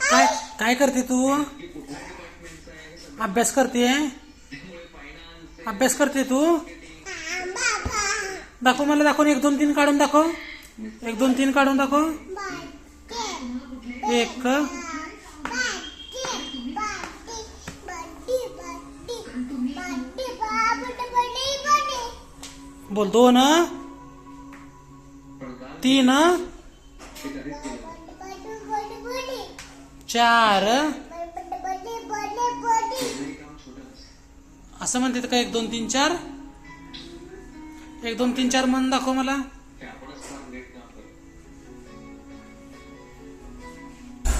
काय काय करते तू अभ्यास करते अभ्यास करते तू दाखव मला दाखव एक दोन तीन काढून दाखव एक दोन तीन काढून दाखव. एक. बोल दोन तीन चार असं म्हणते का एक दोन तीन चार? एक दोन तीन चार म्हण दाखव मला.